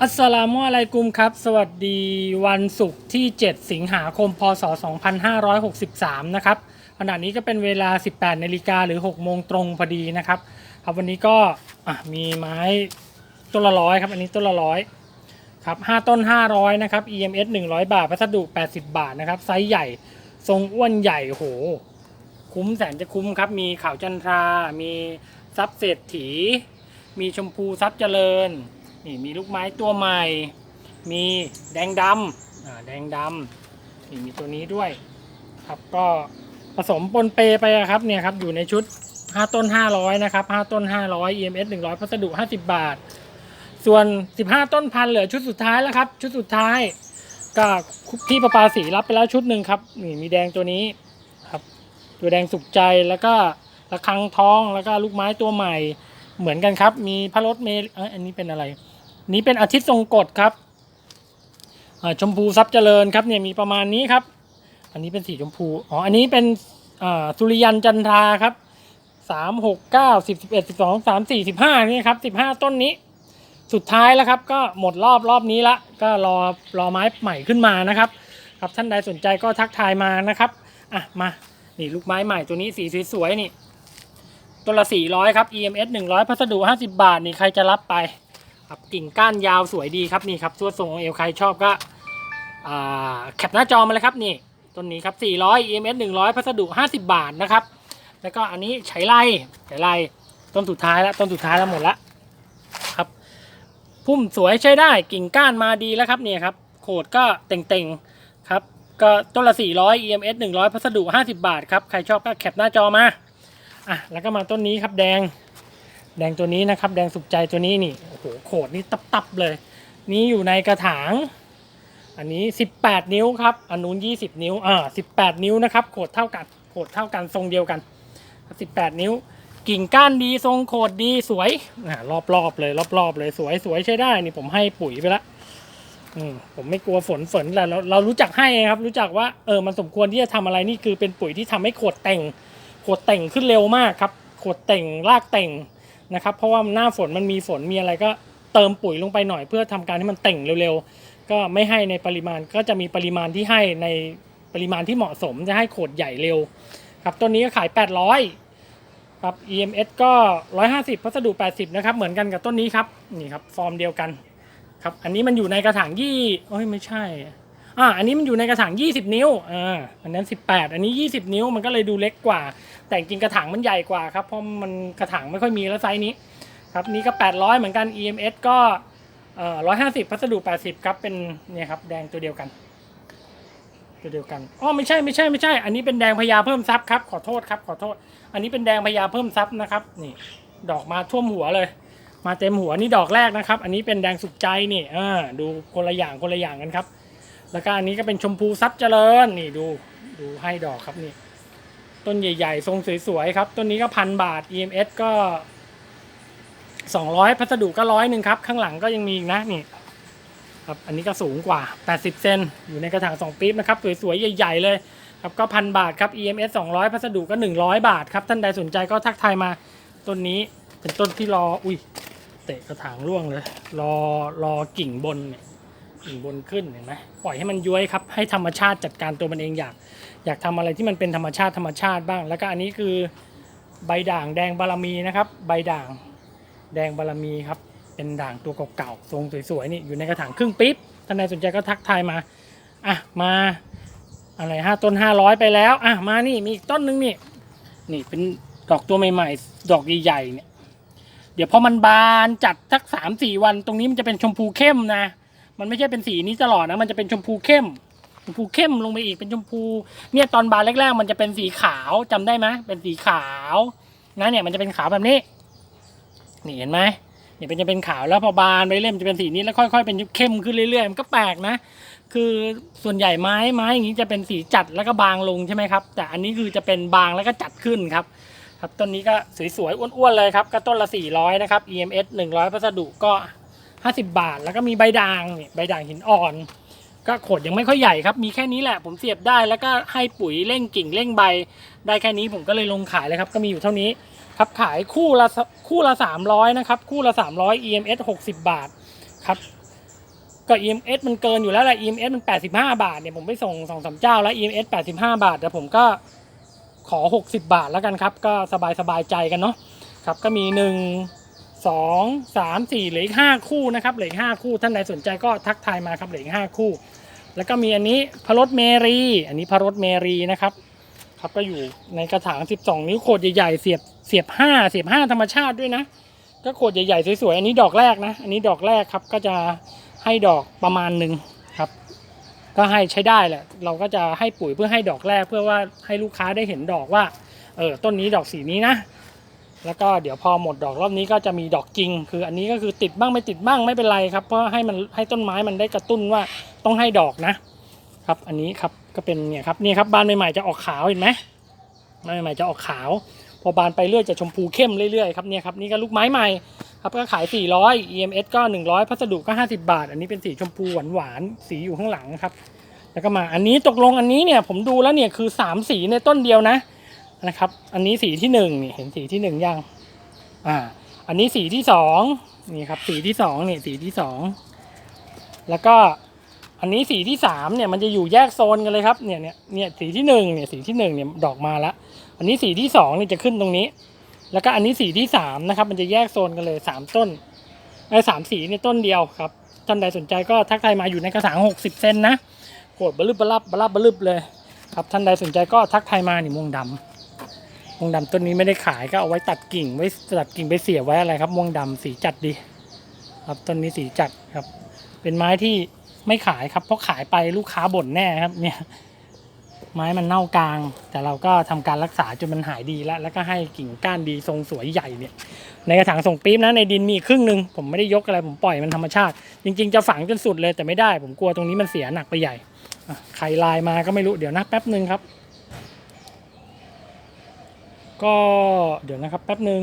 อัสสลามุอะลัยกุมครับ สวัสดีวันศุกร์ที่ 7 สิงหาคม พศ 2563 นะครับขณะนี้ก็เป็นเวลา 18นาฬิกาหรือ 6 โมงตรงพอดีนะครับ ครับวันนี้ก็มีไม้ต้นละร้อยครับ อันนี้ต้นละร้อยครับ5ต้น 500 นะครับ EMS 100 บาท พัสดุ 80 บาทนะครับ ไซส์ใหญ่ ทรงอ้วนใหญ่โห คุ้มแสนจะคุ้มครับ มีข่าวจันทรา มีซับเศรษฐี มีชมพูซับเจริญ นี่มีลูกไม้ตัวใหม่ มีแดงดำแดงดำนี่มีตัวนี้ด้วย ครับก็ผสมปนเปไปอะครับเนี่ยครับอยู่ในชุด 5 ต้น 500 นะครับ 5 ต้น 500 EMS 100 พัสดุ 50 บาท ส่วน 15 ต้นพันเหลือชุดสุดท้ายแล้วครับ ชุดสุดท้ายก็พี่ประปาสีรับไปแล้วชุดหนึ่งครับนี่มีแดงตัวนี้ครับ ตัวแดงสุกใจแล้วก็ระคังทองแล้วก็ลูกไม้ตัวใหม่เหมือนกันครับ มีพระรถเมล์อันนี้เป็นอะไร นี้เป็นอาทิตย์ทรงกฎครับชมพูซับเจริญครับเนี่ยมีประมาณนี้ครับ อันนี้เป็นสีชมพูอ๋ออันนี้เป็นสุริยันจันทราครับสามหกเก้าสิบสิบเอ็ดสิบสองสามสี่สิบห้านี่ครับสิบห้าต้นนี้ สุดท้ายแล้วครับ ก็หมดรอบรอบนี้ละ ก็รอรอไม้ใหม่ขึ้นมานะครับ ครับท่านใดสนใจก็ทักทายมานะครับอะมานี่ลูกไม้ใหม่ตัวนี้สีสวยๆนี่ตัวละ400ครับ EMS 100พัสดุ50บาทนี่ใครจะรับไป ครับกิ่งก้านยาวสวยดีครับนี่ครับส่วนทรงของเอวใครชอบก็แคปหน้าจอมาเลยครับนี่ต้นนี้ครับ 400 EMS 100 พัสดุ 50 บาทนะครับ แล้วก็อันนี้ไฉไลไฉไลต้นสุดท้ายแล้วต้นสุดท้ายแล้วหมดละครับพุ่มสวยใช้ได้กิ่งก้านมาดีแล้วครับเนี่ยครับโขดก็เต่งๆครับก็ต้นละ 400 EMS 100 พัสดุ 50 บาทครับ ใครชอบก็แคปหน้าจอมาอะแล้วก็มาต้นนี้ครับแดง แดงตัวนี้นะครับ แดงสุขใจตัวนี้นี่โอ้โหโขดนี่ตับๆเลย นี่อยู่ในกระถาง อันนี้ 18 นิ้วครับอันนู้น20 นิ้วอ่า18 นิ้วนะครับโขดเท่ากันโขดเท่ากันทรงเดียวกัน 18 นิ้ว กิ่งก้านดีทรงโขดดีสวยอ่ารอบๆเลยรอบๆเลยสวยสวยใช้ได้นี่ผมให้ปุ๋ยไปละอืมผมไม่กลัวฝนฝนแหละเราเรารู้จักให้ครับ รู้จักว่าเออมันสมควรที่จะทำอะไรนี่คือเป็นปุ๋ยที่ทำให้โขดแต่งโขดแต่งขึ้นเร็วมากครับโขดแต่งรากแต่ง นะครับเพราะว่าหน้าฝนมันมีฝนมีอะไรก็เติมปุ๋ยลงไปหน่อยเพื่อทำการให้มันเต่งเร็วๆ ก็ไม่ให้ในปริมาณก็จะมีปริมาณที่ให้ในปริมาณที่เหมาะสมจะให้โขดใหญ่เร็วครับต้นนี้ก็ขาย 800ครับ EMS ก็ 150พัสดุ 80 นะครับ เหมือนกันกับต้นนี้ครับนี่ครับฟอร์มเดียวกันครับอันนี้มันอยู่ในกระถางยี่เอ้ยไม่ใช่อ่าอันนี้มันอยู่ในกระถาง 20 นิ้วอ่าอันนั้น 18 อันนี้ 20 นิ้วมันก็เลยดูเล็กกว่า แต่จริงกระถางมันใหญ่กว่าครับเพราะมันกระถางไม่ค่อยมีแล้วไซส์นี้ครับนี่ก็ 800 เหมือนกัน EMS ก็เอ่อ150พัสดุ 80 ครับเป็นเนี่ยครับแดงตัวเดียวกัน ตัวเดียวกันอ๋อไม่ใช่ไม่ใช่ไม่ใช่ อันนี้เป็นแดงพญาเพิ่มซับครับขอโทษครับขอโทษ อันนี้เป็นแดงพญาเพิ่มซับนะครับนี่ดอกมาท่วมหัวเลย มาเต็มหัวนี่ดอกแรกนะครับ อันนี้เป็นแดงสุกใจนี่อ่ดูคนละอย่างคนละอย่างกันครับ แล้วก็อันนี้ก็เป็นชมพูซับเจริญนี่ดูดูให้ดอกครับนี่ ต้นใหญ่ ๆ ทรงสวยๆครับ ต้นนี้ก็พันบาท EMS ก็ 200 พัสดุก็ร้อยหนึ่งครับ ข้างหลังก็ยังมีอีกนะนี่ครับอันนี้ก็สูงกว่า 80 เซนอยู่ในกระถาง 2 ปี๊บนะครับ สวยๆ ใหญ่ ๆ เลยครับก็พันบาทครับ EMS 200 พัสดุก็ 100 บาทครับ ท่านใดสนใจก็ทักทายมา ต้นนี้เป็นต้นที่รอ อุ้ย เตะกระถางร่วงเลย รอรอกิ่งบนเนี่ย บนขึ้นเห็นไหมปล่อยให้มันย้วยครับ ให้ธรรมชาติจัดการตัวมันเองอยาก อยากทำอะไรที่มันเป็นธรรมชาติธรรมชาติบ้าง แล้วก็อันนี้คือใบด่างแดงบารมีนะครับ ใบด่างแดงบารมีครับ เป็นด่างตัวเก่าๆทรงสวยๆนี่อยู่ในกระถางครึ่งปี๊บท่านใดสนใจก็ทักทายมาอะมาอะไรห้าต้นห้าร้อยไปแล้วอะมานี่มีอีกต้นนึงนี่นี่เป็นดอกตัวใหม่ๆดอกใหญ่ๆเนี่ยเดี๋ยวพอมันบานจัดสักสามสี่วันตรงนี้มันจะเป็นชมพูเข้มนะ มันไม่ใช่เป็นสีนี้ตลอดนะมันจะเป็นชมพูเข้มชมพูเข้มลงไปอีกเป็นชมพู เนี่ยตอนบานแรกๆ มันจะเป็นสีขาวจำได้ไหมเป็นสีขาวนะเนี่ยมันจะเป็นขาวแบบนี้นี่เห็นไหมเนี่ยเป็นจะเป็นขาวแล้วพอบานไปเรื่อยมันจะเป็นสีนี้แล้วค่อยๆเป็นเข้มขึ้นเรื่อยๆมันก็แปลกนะ คือส่วนใหญ่ไม้ไม้อย่างนี้จะเป็นสีจัดแล้วก็บางลงใช่ไหมครับ แต่อันนี้คือจะเป็นบางแล้วก็จัดขึ้นครับครับต้นนี้ก็สวยๆอ้วนๆเลยครับก็ต้นละ400นะครับ EMS 100 พัสดุก็ 50 บาท แล้วก็มีใบด่างนี่ใบด่างหินอ่อน ก็ขดยังไม่ค่อยใหญ่ครับ มีแค่นี้แหละผมเสียบได้แล้วก็ให้ปุ๋ยเร่งกิ่งเร่งใบ ได้แค่นี้ผมก็เลยลงขายเลยครับ ก็มีอยู่เท่านี้ครับขายคู่ละคู่ละ 300 นะครับ คู่ละ 300 EMS 60 บาทครับก็ EMS มันเกินอยู่แล้วแหละ EMS มัน 85 บาทเนี่ยผมไปส่งสองสามเจ้าแล้ว EMS 85 บาทแต่ผมก็ขอ 60 บาทแล้วกันครับ ก็สบายสบายใจกันเนาะครับก็มี 1 2 3 4เหลืออีก5คู่นะครับเหลืออีก5คู่ท่านใดสนใจก็ทักทายมาครับเหลืออีก5คู่ แล้วก็มีอันนี้พรสเมรี อันนี้พรสเมรีนะครับ ครับก็อยู่ในกระถาง 12 นิ้วโขดใหญ่ๆเสียบเสียบ5เสียบ5ธรรมชาติด้วยนะ ก็โขดใหญ่ๆสวยๆอันนี้ดอกแรกนะ อันนี้ดอกแรกครับก็จะให้ดอกประมาณหนึ่งครับ ก็ให้ใช้ได้แหละ เราก็จะให้ปุ๋ยเพื่อให้ดอกแรกเพื่อว่าให้ลูกค้าได้เห็นดอกว่าเออต้นนี้ดอกสีนี้นะ แล้วก็เดี๋ยวพอหมดดอกรอบนี้ก็จะมีดอกจริง คืออันนี้ก็คือติดบ้างไม่ติดบ้างไม่เป็นไรครับ เพราะให้มันให้ต้นไม้มันได้กระตุ้นว่าต้องให้ดอกนะครับ อันนี้ครับก็เป็นเนี่ยครับนี่ครับบานใหม่ๆจะออกขาวเห็นไหมบานใหม่ๆจะออกขาว พอบานไปเรื่อยจะชมพูเข้มเรื่อยๆครับเนี่ยครับนี่ก็ลูกไม้ใหม่ครับก็ขาย 400 EMS ก็ 100 พัสดุก็ 50 บาท อันนี้เป็นสีชมพูหวานๆสีอยู่ข้างหลังครับ แล้วก็มาอันนี้ตกลงอันนี้เนี่ยผมดูแล้วเนี่ยคือ 3 สีในต้นเดียวนะ นะครับ อันนี้สีที่1นี่เห็นสีที่1ยังอ่า อันนี้สีที่2นี่ครับ สีที่2นี่สีที่สองแล้วก็อันนี้สีที่สามเนี่ยมันจะอยู่แยกโซนกันเลยครับเนี่ยเนี่ยเนี่ยสีที่หนึ่งเนี่ยสีที่หนึ่งเนี่ยดอกมาล้วอันนี้สีที่สองเนี่ยจะขึ้นตรงนี้ แล้วก็อันนี้สีที่สามนะครับมันจะแยกโซนกันเลยสามต้นไอ้สามสีในต้นเดียวครับท่านใดสนใจก็ทักทายมาอยู่ในกระถางหกสิบเซนนะโกดบลึบบลับบลับบลึบเลยครับท่านใดสนใจก็ทักทายมานี่ม่วงดำ ม่วงดำต้นนี้ไม่ได้ขายก็เอาไว้ตัดกิ่งไว้ตัดกิ่งไปเสียไว้อะไรครับม่วงดำสีจัดดี ครับต้นนี้สีจัดครับ เป็นไม้ที่ไม่ขายครับ เพราะขายไปลูกค้าบ่นแน่ครับ เนี่ย ไม้มันเน่ากลาง แต่เราก็ทำการรักษาจนมันหายดีแล้ว แล้วก็ให้กิ่งก้านดีทรงสวยใหญ่เนี่ย ในกระถางส่งปี๊บนะในดินมีครึ่งหนึ่งผมไม่ได้ยกอะไรผมปล่อยมันธรรมชาติ จริง ๆ จะฝังจนสุดเลยแต่ไม่ได้ ผมกลัวตรงนี้มันเสียหนักไปใหญ่อะใครไลน์มาก็ไม่รู้เดี๋ยวนะแป๊บหนึ่งครับ ก็เดี๋ยวนะครับแป๊บหนึ่ง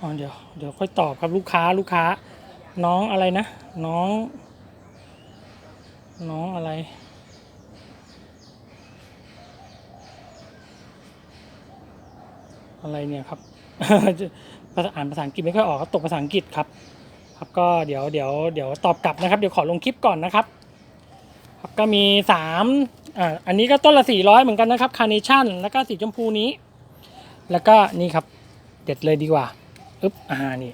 อ๋อเดี๋ยวเดี๋ยวค่อยตอบครับลูกค้าลูกค้า น้องอะไรนะ น้อง น้องอะไร อะไรเนี่ยครับภาษาอ่านภาษาอังกฤษไม่ค่อยออกครับตกภาษาอังกฤษครับ ครับก็เดี๋ยวเดี๋ยวเดี๋ยวตอบกลับนะครับ เดี๋ยวขอลงคลิปก่อนนะครับครับ ก็มีสามอ่าอันนี้ก็ต้นละสี่ร้อยเหมือนกันนะครับคาร์เนชั่นแล้วก็สีชมพูนี้ แล้วก็นี่ครับเด็ดเลยดีกว่าอึ๊บอ่านี่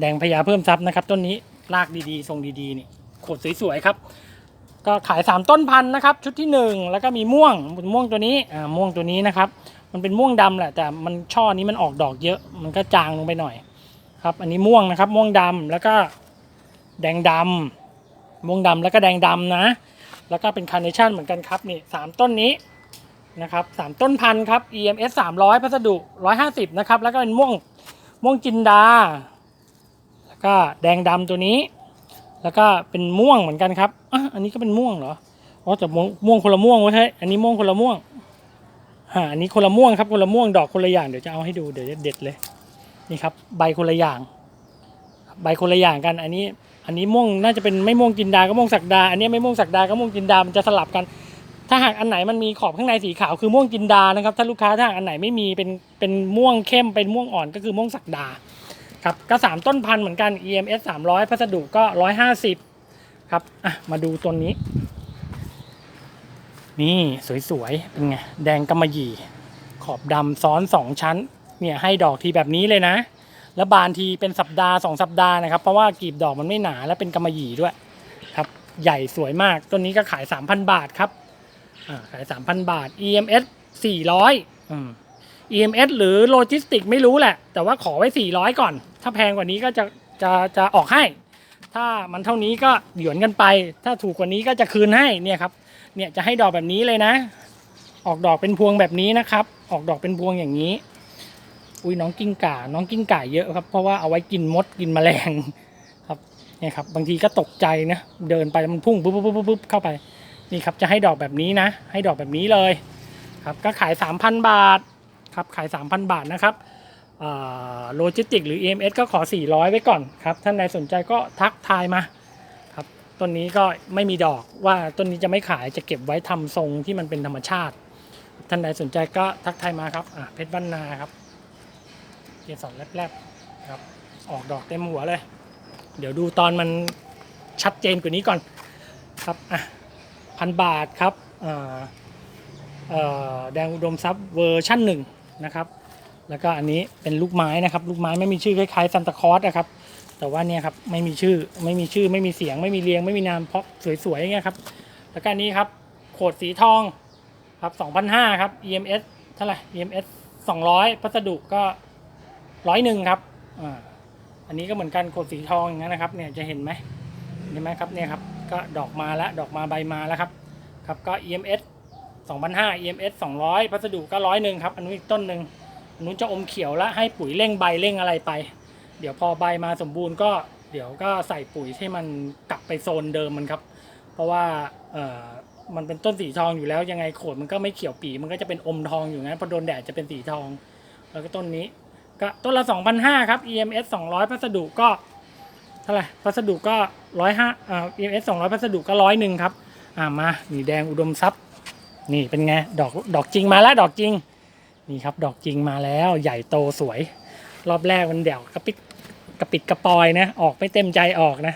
แดงพญาเพิ่มทรัพย์นะครับ ต้นนี้รากดีๆ ทรงดีๆนี่โขดสวยๆครับ ก็ขาย 3 ต้นพันธุ์นะครับ ชุดที่ 1 แล้วก็มีม่วงม่วงตัวนี้อ่าม่วงตัวนี้นะครับ มันเป็นม่วงดำแหละแต่มันช่อนี้มันออกดอกเยอะ มันก็จางลงไปหน่อย ครับ อันนี้ม่วงนะครับ ม่วงดำแล้วก็แดงดำม่วงดำแล้วก็แดงดำนะ แล้วก็เป็นคาร์เนชั่นเหมือนกันครับนี่สามต้นนี้นะครับสามต้นพันธุ์ครับ EMS 300 พัสดุ 150 นะครับ แล้วก็เป็นม่วงม่วงจินดา แล้วก็แดงดำตัวนี้ แล้วก็เป็นม่วงเหมือนกันครับอะอันนี้ก็เป็นม่วงเหรออ๋อแต่ม่วงม่วงคนละม่วงเว้ยเฮ้ยอันนี้ม่วงคนละม่วงอ่าอันนี้คนละม่วงครับคนละม่วงดอกคนละอย่างเดี๋ยวจะเอาให้ดูเดี๋ยวจะเด็ดเลยนี่ครับใบคนละอย่าง ใบคนละอย่างกันอันนี้ อันนี้ม่วงน่าจะเป็นไม่ม่วงจินดาก็ม่วงสักดา อันนี้ไม่ม่วงสักดาก็ม่วงจินดา มันจะสลับกัน ถ้าหากอันไหนมันมีขอบข้างในสีขาวคือม่วงจินดานะครับ ถ้าลูกค้าถ้าหากอันไหนไม่มีเป็นเป็นม่วงเข้มเป็นม่วงอ่อนก็คือม่วงสักดาครับก็สามต้นพันธุ์เหมือนกัน EMS 300 พัสดุก็ 150 ครับอะมาดูตัวนี้ นี่สวยๆ เป็นไง แดงกำมะหยี่ ขอบดำซ้อน 2 ชั้น เนี่ยให้ดอกทีแบบนี้เลยนะ แล้วบานทีเป็นสัปดาห์ 2 สัปดาห์นะครับ เพราะว่ากลีบดอกมันไม่หนาและเป็นกำมะหยี่ด้วยครับใหญ่สวยมากต้นนี้ก็ขาย 3,000 บาทครับขาย 3,000 บาท EMS 400อืม EMS หรือโลจิสติกไม่รู้แหละ แต่ว่าขอไว้ 400 ก่อน ถ้าแพงกว่านี้ก็จะจะจะออกให้ ถ้ามันเท่านี้ก็หยวนกันไป ถ้าถูกกว่านี้ก็จะคืนให้เนี่ยครับเนี่ยจะให้ดอกแบบนี้เลยนะ ออกดอกเป็นพวงแบบนี้นะครับ ออกดอกเป็นพวงอย่างนี้ อุ้ยน้องกิ้งก่า น้องกิ้งก่าเยอะครับ เพราะว่าเอาไว้กินมดกินแมลงครับเนี่ยครับบางทีก็ตกใจนะเดินไปมันพุ่งปุ๊บปุ๊บปุ๊บปุ๊บเข้าไปนี่ครับจะให้ดอกแบบนี้นะ ให้ดอกแบบนี้เลยครับก็ขาย 3,000 บาทครับขาย 3,000 บาทนะครับโลจิสติกหรือ EMS ก็ขอ 400 ไว้ก่อนครับท่านใดสนใจก็ทักทายมาครับต้นนี้ก็ไม่มีดอกว่าต้นนี้จะไม่ขายจะเก็บไว้ทำทรงที่มันเป็นธรรมชาติ ท่านใดสนใจก็ทักทายมาครับอะเพชรบ้านนาครับ เกสรแรกๆครับออกดอกเต็มหัวเลย เดี๋ยวดูตอนมันชัดเจนกว่านี้ก่อนครับอะพันบาทครับอ่าอ่อแดงอุดมทรัพย์เวอร์ชั่นหนึ่งนะครับ แล้วก็อันนี้เป็นลูกไม้นะครับ ลูกไม้ไม่มีชื่อคล้ายๆซันตาคอสนะครับ แต่ว่าเนี่ยครับไม่มีชื่อไม่มีชื่อไม่มีเสียงไม่มีเรียงไม่มีนามเพราะสวยๆอย่างเงี้ยครับ แล้วก็อันนี้ครับโขดสีทองครับ2,500ครับ EMS เท่าไหร่ EMS 200 พัสดุก็ ร้อยหนึ่งครับอ่าอันนี้ก็เหมือนกันโขดสีทองอย่างนั้นนะครับ เนี่ยจะเห็นไหมเห็นไหมครับเนี่ยครับก็ดอกมาแล้วดอกมาใบมาแล้วครับครับก็ EMS 2,500 EMS 200 พัสดุก็ร้อยหนึ่งครับอันนู้นอีกต้นหนึ่งอันนู้นจะอมเขียวแล้วให้ปุ๋ยเร่งใบเร่งอะไรไป เดี๋ยวพอใบมาสมบูรณ์ก็เดี๋ยวก็ใส่ปุ๋ยให้มันกลับไปโซนเดิมมันครับ เพราะว่าเอ่อมันเป็นต้นสีทองอยู่แล้วยังไงโขดมันก็ไม่เขียวปีมันก็จะเป็นอมทองอยู่งั้นพอโดนแดดจะเป็นสีทอง แล้วก็ต้นนี้ ก็ต้นละ 2,500 ครับ EMS 200 พัสดุก็เท่าไหร่พัสดุก็105อ่า EMS 200 พัสดุก็ร้อยหนึ่งครับ อ่ามานี่แดงอุดมทรัพย์ นี่เป็นไง ดอกดอกจริงมาแล้วดอกจริง นี่ครับดอกจริงมาแล้วใหญ่โตสวย รอบแรกมันเดี่ยวกระปิดกระปิดกระปอยนะ ออกไม่เต็มใจออกนะ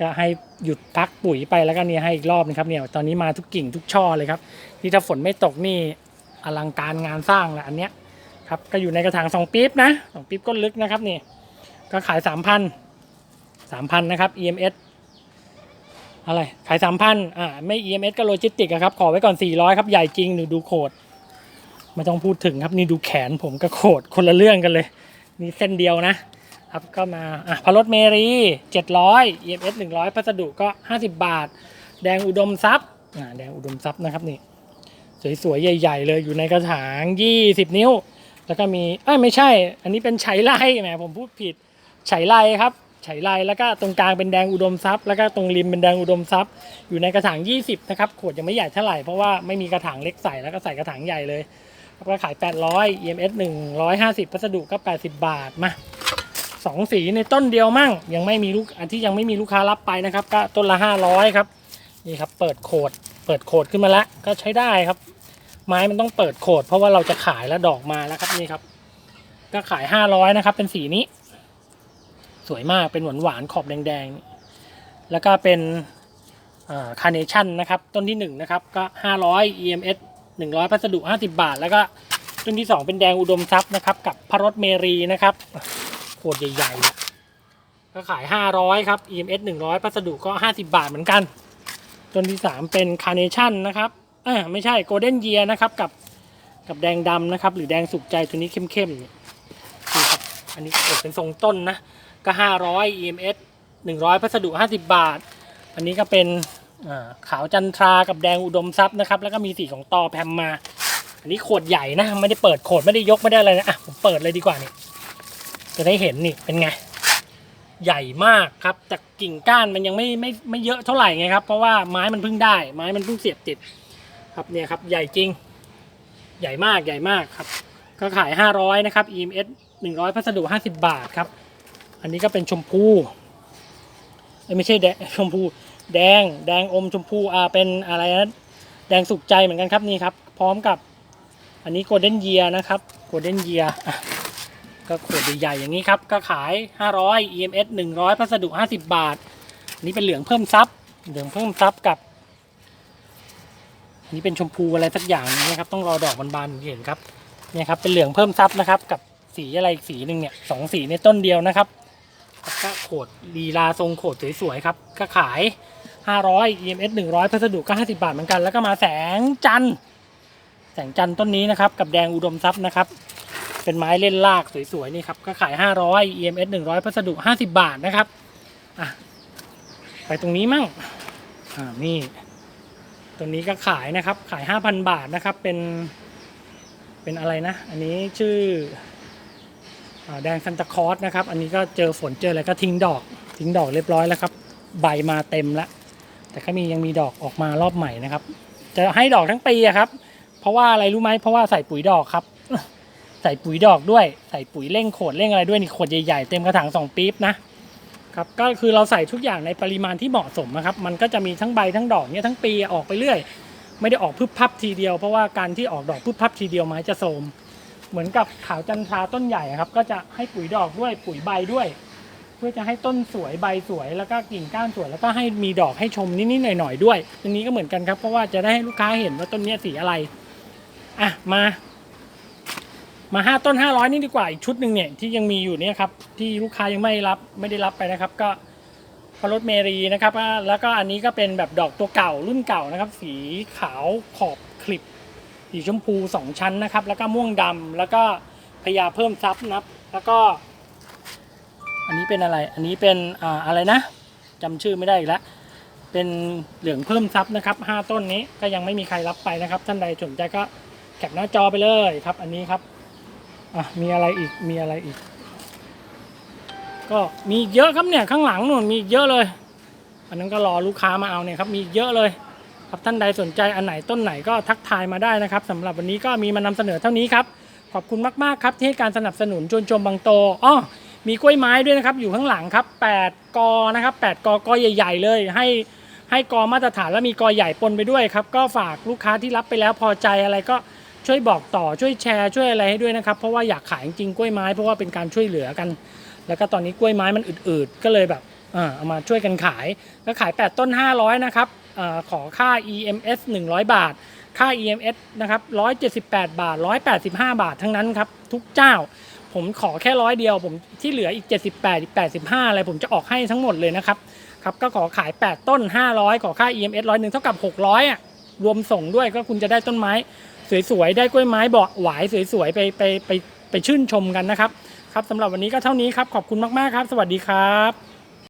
ก็ให้หยุดพักปุ๋ยไปแล้วก็เนี่ยให้อีกรอบนะครับเนี่ยตอนนี้มาทุกกิ่งทุกช่อเลยครับ นี่ถ้าฝนไม่ตกนี่อลังการงานสร้างแหละอันเนี้ย ครับก็อยู่ในกระถางสองปี๊บนะสองปี๊บก้นลึกนะครับนี่ก็ขายสามพันสามพันนะครับ EMS อะไรขายสามพันอ่าไม่ EMS ก็โลจิสติกครับขอไว้ก่อนสี่ร้อยครับใหญ่จริงดูดูโคดไม่ต้องพูดถึงครับนี่ดูแขนผมกับโขดคนละเรื่องกันเลยนี่เส้นเดียวนะครับก็มาอะพารถเมรี700 EMS 100พัสดุก็50บบาท แดงอุดมทรัพย์อ่าแดงอุดมทรัพย์นะครับนี่สวยๆใหญ่ ๆ เลยอยู่ในกระถาง20นิ้ว แล้วก็มีเอ้ยไม่ใช่ อันนี้เป็นไฉไลแหมผมพูดผิดไฉไลครับไฉไลแล้วก็ตรงกลางเป็นแดงอุดมทรัพย์แล้วก็ตรงริมเป็นแดงอุดมทรัพย์ อยู่ในกระถาง 20 นะครับขวดยังไม่ใหญ่เท่าไหร่เพราะว่าไม่มีกระถางเล็กใส่แล้วก็ใส่กระถางใหญ่เลยก็ขาย 800 EMS 150พัสดุก็ 80 บาทมาสองสีในต้นเดียวมั่ง ยังไม่มีลูกอันที่ยังไม่มีลูกค้ารับไปนะครับ ก็ต้นละ 500 ครับ นี่ครับ เปิดโคดเปิดโคดขึ้นมาแล้วก็ใช้ได้ครับ ไม้มันต้องเปิดโคดเพราะว่าเราจะขายแล้วดอกมาแล้วครับนี่ครับ ก็ขาย500นะครับ เป็นสีนี้ สวยมากเป็นหวานหวานขอบแดงๆนี่แล้วก็เป็นคาร์เนชั่นนะครับ ต้นที่1นะครับ ก็500 EMS 100พัสดุ50บาท แล้วก็ต้นที่2เป็นแดงอุดมทรัพย์นะครับ กับพระรถเมรีนะครับโคตรใหญ่ๆก็ขาย 500 ครับ EMS 100พัสดุก็ 50 บาทเหมือนกัน ต้นที่ 3 เป็นคาร์เนชั่นนะครับ อ่าไม่ใช่โกลเด้นเยียนะครับกับกับแดงดำนะครับ หรือแดงสุกใจตัวนี้เข้มๆเนี่ยนี่ครับอันนี้เกิดเป็นทรงต้นนะก็ 500 EMS 100 พัสดุ 50 บาท อันนี้ก็เป็นขาวจันทรากับแดงอุดมทรัพย์นะครับ แล้วก็มีสีของตอแพมมา อันนี้โขดใหญ่นะ ไม่ได้เปิดโขดไม่ได้ยกไม่ได้อะไรนะ อะ ผมเปิดเลยดีกว่านี่จะได้เห็นนี่เป็นไง ใหญ่มากครับแต่กิ่งก้านมันยังไม่ไม่ไม่เยอะเท่าไหร่ไงครับ เพราะว่าไม้มันเพิ่งได้ ไม้มันเพิ่งเสียบติด ครับเนี่ยครับใหญ่จริง ใหญ่มากใหญ่มากครับ ก็ขาย 500 นะครับ EMS 100 พัสดุ 50 บาทครับ อันนี้ก็เป็นชมพูไม่ใช่แดงชมพูแดงแดงอมชมพูอ่าเป็นอะไรนะแดงสุกใจเหมือนกันครับนี่ครับ พร้อมกับอันนี้โกลเด้นเยียนะครับโกลเด้นเยียก็ขวดใหญ่ๆอย่างนี้ครับ ก็ขาย 500 EMS 100 พัสดุ 50 บาท อันนี้เป็นเหลืองเพิ่มซับเหลืองเพิ่มซับกับ นี้เป็นชมพูอะไรสักอย่างนึงนะครับ ต้องรอดอกบานๆถึงจะเห็นครับเนี่ยครับเป็นเหลืองเพิ่มซับนะครับ กับสีอะไรอีกสีหนึ่งเนี่ยสองสีในต้นเดียวนะครับก็โขดลีลาทรงโขดสวยๆครับก็ขาย 500 EMS 100พัสดุก็ 50 บาทเหมือนกัน แล้วก็มาแสงจันทร์แสงจันทร์ต้นนี้นะครับ กับแดงอุดมทรัพย์นะครับ เป็นไม้เล่นลากสวยๆนี่ครับก็ขาย 500 EMS 100พัสดุ 50 บาทนะครับอะไปตรงนี้มั่งอ่านี่ ตัวนี้ก็ขายนะครับขาย 5,000 บาทนะครับเป็นเป็นอะไรนะ อันนี้ชื่ออแดงซันตาคอสนะครับ อันนี้ก็เจอฝนเจออะไรก็ทิ้งดอก ทิ้งดอกเรียบร้อยแล้วครับ ใบมาเต็มล้วแต่ก็มียังมีดอกออกมารอบใหม่นะครับ จะให้ดอกทั้งปีครับ เพราะว่าอะไรรู้ไหมเพราะว่าใส่ปุ๋ยดอกครับ ใส่ปุ๋ยดอกด้วย ใส่ปุ๋ยเร่งโขดเร่งอะไรด้วยนี่ขวดใหญ่ๆเต็มกระถางสองปี๊บนะ ครับก็คือเราใส่ทุกอย่างในปริมาณที่เหมาะสมนะครับมันก็จะมีทั้งใบทั้งดอกเนี่ยทั้งปีออกไปเรื่อย ไม่ได้ออกพึบพับทีเดียว เพราะว่าการที่ออกดอกพึบพับทีเดียวไม้จะโทรมเหมือนกับขาวจันทราต้นใหญ่ครับก็จะให้ปุ๋ยดอกด้วยปุ๋ยใบด้วย เพื่อจะให้ต้นสวยใบสวยแล้วก็กิ่งก้านสวยแล้วก็ให้มีดอกให้ชมนิดๆหน่อยๆด้วยอันนี้ก็เหมือนกันครับเพราะว่าจะได้ให้ลูกค้าเห็นว่าต้นนี้สีอะไรอะมา มาห้าต้นห้าร้อยนี่ดีกว่าอีกชุดหนึ่งเนี่ยที่ยังมีอยู่เนี่ยครับที่ลูกค้ายังไม่รับไม่ได้รับไปนะครับ ก็พรสเมรีนะครับแล้วก็อันนี้ก็เป็นแบบดอกตัวเก่ารุ่นเก่านะครับ สีขาวขอบคลิปสีชมพูสองชั้นนะครับ แล้วก็ม่วงดำแล้วก็พญาเพิ่มซับนะครับ แล้วก็ อันนี้เป็นอะไร อันนี้เป็นอ่าอะไรนะจำชื่อไม่ได้อีกแล้วเป็นเหลืองเพิ่มซับนะครับห้าต้นนี้ก็ยังไม่มีใครรับไปนะครับ ท่านใดสนใจก็แคปหน้าจอไปเลยครับ อันนี้ครับ อะมีอะไรอีกมีอะไรอีก ก็มีเยอะครับเนี่ยข้างหลังนู่นมีเยอะเลย อันนั้นก็รอลูกค้ามาเอาเนี่ยครับมีเยอะเลย ครับท่านใดสนใจอันไหนต้นไหนก็ทักทายมาได้นะครับสำหรับวันนี้ก็มีมานำเสนอเท่านี้ครับขอบคุณมากๆครับที่ให้การสนับสนุนชวนชมบางโตอ้อมีกล้วยไม้ด้วยนะครับอยู่ข้างหลังครับ8กอนะครับ8กอกอใหญ่ ๆ เลย ให้ให้กอมาตรฐานแล้วมีกอใหญ่ปนไปด้วยครับก็ฝากลูกค้าที่รับไปแล้วพอใจอะไรก็ ช่วยบอกต่อช่วยแชร์ช่วยอะไรให้ด้วยนะครับ เพราะว่าอยากขายจริงๆกล้วยไม้เพราะว่าเป็นการช่วยเหลือกัน แล้วก็ตอนนี้กล้วยไม้มันอืดๆก็เลยแบบอ่าเอามาช่วยกันขายแล้วขาย 8 ต้น 500 นะครับอขอค่า EMS 100 บาท ค่า EMS นะครับ178 บาท 185 บาททั้งนั้นครับ ทุกเจ้า ผมขอแค่ร้อยเดียวผมที่เหลืออีก 78อีก85 อะไรผมจะออกให้ทั้งหมดเลยนะครับครับก็ขอขาย 8 ต้น 500 ขอค่า EMS ร้อยหนึ่งเท่ากับ 600อะรวมส่งด้วยก็คุณจะได้ต้นไม้ สวยๆ ได้กล้วยไม้เบาะหวายสวยๆ ไปไปไปไปชื่นชมกันนะครับ ครับสำหรับวันนี้ก็เท่านี้ครับ ขอบคุณมากๆครับ สวัสดีครับ